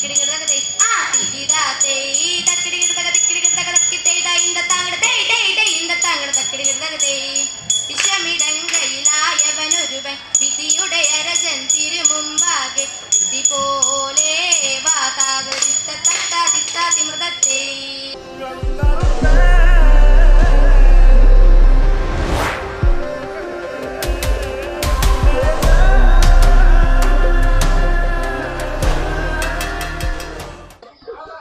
Getting a look at the happy birthday.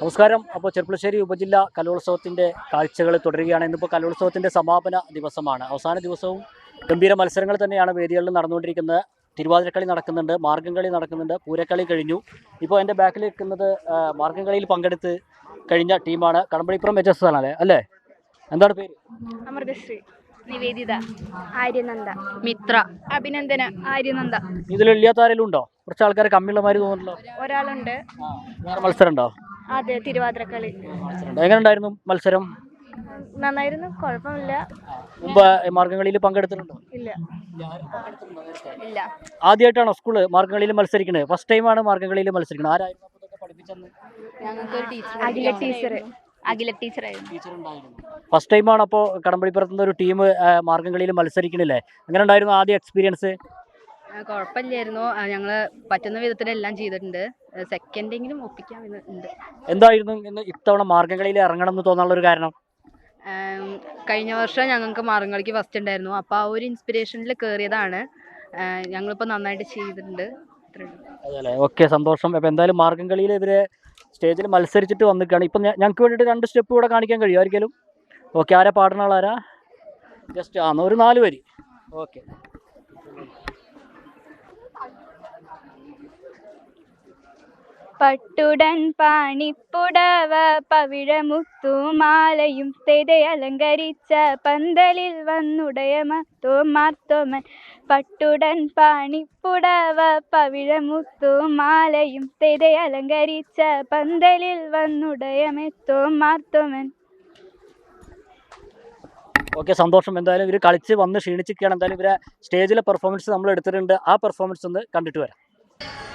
നമസ്കാരം. അപ്പോൾ ചെർപ്പുളശ്ശേരി ഉപജില്ല കലോത്സവത്തിന്റെ കാഴ്ചകൾ തുടരുകയാണ്. ഇന്നിപ്പോൾ കലോത്സവത്തിന്റെ സമാപന ദിവസമാണ്. അവസാന ദിവസവും ഗംഭീര മത്സരങ്ങൾ തന്നെയാണ് വേദികളിൽ നടന്നുകൊണ്ടിരിക്കുന്നത്. തിരുവാതിരക്കളി നടക്കുന്നുണ്ട് മാർഗംകളി നടക്കുന്നുണ്ട് പൂരക്കളി കഴിഞ്ഞു. ഇപ്പോൾ എന്റെ ബാക്കിൽ നിൽക്കുന്നത് മാർഗംകളിയിൽ പങ്കെടുത്ത് കഴിഞ്ഞ ടീമാണ് കടമ്പഴിപ്പുറം എച്ച് എസ് ആണ് അല്ലേ? എന്താണ് പേര്? അമൃതശ്രീ നിവേദിത ആര്യനന്ദ മിത്ര അഭിനന്ദന ആര്യനന്ദ. ഇതിൽ ഇല്ലാത്ത ആരെങ്കിലും ഉണ്ടോ? കുറച്ച് ആൾക്കാർ കമ്മിയുള്ളമാര് തോന്നുന്നുണ്ടോ? ഒരാളുണ്ട്. വേറെ മത്സരം ഉണ്ടോ അതെ തിരുവാതിരക്കളി. എങ്ങനെ ഉണ്ടായിരുന്നു മത്സരം? നന്നായിരുന്നു കുഴപ്പമില്ല. മുമ്പ് മാർഗംകളിയിൽ പങ്കെടുത്തിട്ടുണ്ടോ? ഇല്ല. ഇല്ല. ആദ്യമായിട്ടാണോ സ്കൂൾ മാർഗംകളിയിൽ മത്സരിക്കുന്നത് ഫസ്റ്റ് ടൈം ആണ് മാർഗംകളിയിൽ മത്സരിക്കുന്നത് ആരായിരുന്നു അപ്പോൾ ഇതൊക്കെ പഠിപ്പിച്ചെന്ന്? ഞങ്ങൾക്ക് ഒരു ടീച്ചർ അഖില ടീച്ചർ അഖില ടീച്ചറായിരുന്നു. ടീച്ചർ ഉണ്ടായിരുന്നു. ഫസ്റ്റ് ടൈമാണ് അപ്പോൾ അപ്പോ കടമ്പടിപ്പുറത്തുനിന്ന് ഒരു ടീം മാർഗംകളിയിൽ മത്സരിക്കണില്ലേ? എങ്ങനെ ഉണ്ടായിരുന്നു ആദ്യ എക്സ്പീരിയൻസ് കുഴപ്പമില്ലായിരുന്നു ആ, ഞങ്ങൾ പറ്റുന്ന വിധത്തിലെല്ലാം ചെയ്തിട്ടുണ്ട്. സെക്കൻഡെങ്കിലും ഒപ്പിക്കാൻ ഉണ്ട്. എന്തായിരുന്നു ഇന്ന് ഇത്തവണ മാർഗംകളിയിൽ ഇറങ്ങണം എന്ന് തോന്നാനുള്ള ഒരു കാരണം? കഴിഞ്ഞ വർഷം ഞങ്ങൾക്ക് മാർഗംകളിക്ക് ഫസ്റ്റ് ഉണ്ടായിരുന്നു. അപ്പോൾ ആ ഒരു ഇൻസ്പിറേഷനിൽ കയറിയതാണ് ഞങ്ങളിപ്പോ ഞങ്ങളിപ്പോൾ നന്നായിട്ട് ചെയ്തിട്ടുണ്ട്. അതെ. ഓക്കെ സന്തോഷം. അപ്പോൾ എന്തായാലും മാർഗംകളിയിൽ ഇവരെ സ്റ്റേജിൽ മത്സരിച്ചിട്ട് വന്നിക്കാണ്. ഇപ്പം ഞങ്ങൾക്ക് വേണ്ടിയിട്ട് രണ്ട് സ്റ്റെപ്പ് കൂടെ കാണിക്കാൻ കഴിയും ആരെങ്കിലും ഓക്കെ ആരാ പാടുന്ന ആളാരാ? ജസ്റ്റ് ആ ഒരു നാല് വരി. ഓക്കെ പട്ടുടൻ പാണിപ്പുടവ പവിഴമുത്തുമാലയും തെരെ അലങ്കരിച്ച പന്തലിൽ വന്നുടയ മത്തോ മാത്തോമൻ പട്ടുടൻ പാണിപ്പുടവ പവിഴമുത്തുമാലയും തെരെ അലങ്കരിച്ച പന്തലിൽ വന്നുടയ മെത്തോ മാത്തോമൻ ഓക്കെ സന്തോഷം. എന്തായാലും ഇവർ കളിച്ച് വന്ന് ക്ഷീണിച്ചിരിക്കുകയാണ്. എന്തായാലും ഇവരെ സ്റ്റേജിലെ പെർഫോമൻസ് നമ്മൾ എടുത്തിട്ടുണ്ട്. ആ പെർഫോമൻസ് ഒന്ന് കണ്ടിട്ട് വരാം.